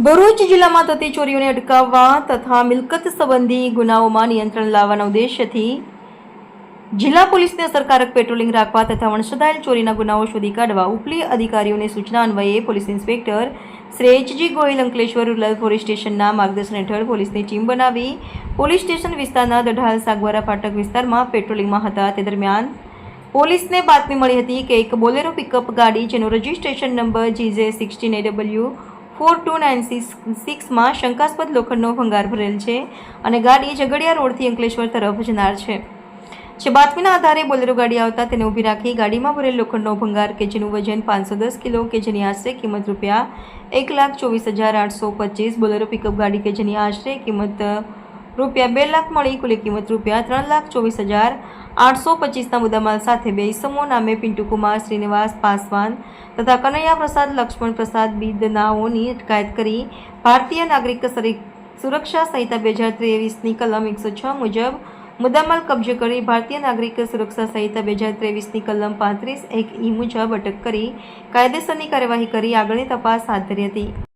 ભરૂચ જિલ્લામાં થતી ચોરીઓને અટકાવવા તથા મિલકત સંબંધી ગુનાઓમાં નિયંત્રણ લાવવાના ઉદ્દેશ્યથી જિલ્લા પોલીસને અસરકારક પેટ્રોલિંગ રાખવા તથા વણસદાયેલ ચોરીના ગુનાઓ શોધી કાઢવા ઉપલી અધિકારીઓને સૂચના અન્વયે police inspector Shri H G Gohil Ankleshwar rural police સ્ટેશનના માર્ગદર્શન હેઠળ પોલીસની ટીમ બનાવી પોલીસ સ્ટેશન વિસ્તારના દઢાલ સાગવારા ફાટક વિસ્તારમાં પેટ્રોલિંગમાં હતા. તે દરમિયાન પોલીસને બાતમી મળી હતી કે એક બોલેરો પિકઅપ ગાડી જેનો registration number GJ sixteen A W four two nine six સિક્સમાં શંકાસ્પદ લોખંડનો ભંગાર ભરેલ છે અને ગાડી ઝઘડિયા રોડથી અંકલેશ્વર તરફ જનાર છે. જે બાતમીના આધારે બોલેરો ગાડી આવતા તેને ઊભી રાખી ગાડીમાં ભરેલ લોખંડનો ભંગાર કે જેનું વજન પાંચસો દસ કિલો કે જેની આશરે કિંમત રૂપિયા એક લાખ ચોવીસ હજાર આઠસો પચીસ બોલેરો પિકઅપ ગાડી કે જેની આશરે કિંમત રૂપિયા બે લાખ મળી, કુલ કિંમત રૂપિયા ત્રણ લાખ ચોવીસ હજાર આઠસો પચીસના મુદ્દામાલ સાથે બે ઇસમો નામે પિન્ટુ કુમાર, શ્રીનિવાસ પાસવાન તથા કનૈયા પ્રસાદ, લક્ષ્મણ પ્રસાદ, બિદનાઓની અટકાયત કરી ભારતીય નાગરિક સુરક્ષા સંહિતા બે હજાર ત્રેવીસની કલમ એકસો છ મુજબ મુદ્દામાલ કબજે કરી ભારતીય નાગરિક સુરક્ષા સંહિતા બે હજાર ત્રેવીસની કલમ પાંત્રીસ એક ઈ મુજબ અટક કરી કાયદેસરની કાર્યવાહી કરી આગળની તપાસ હાથ ધરી હતી.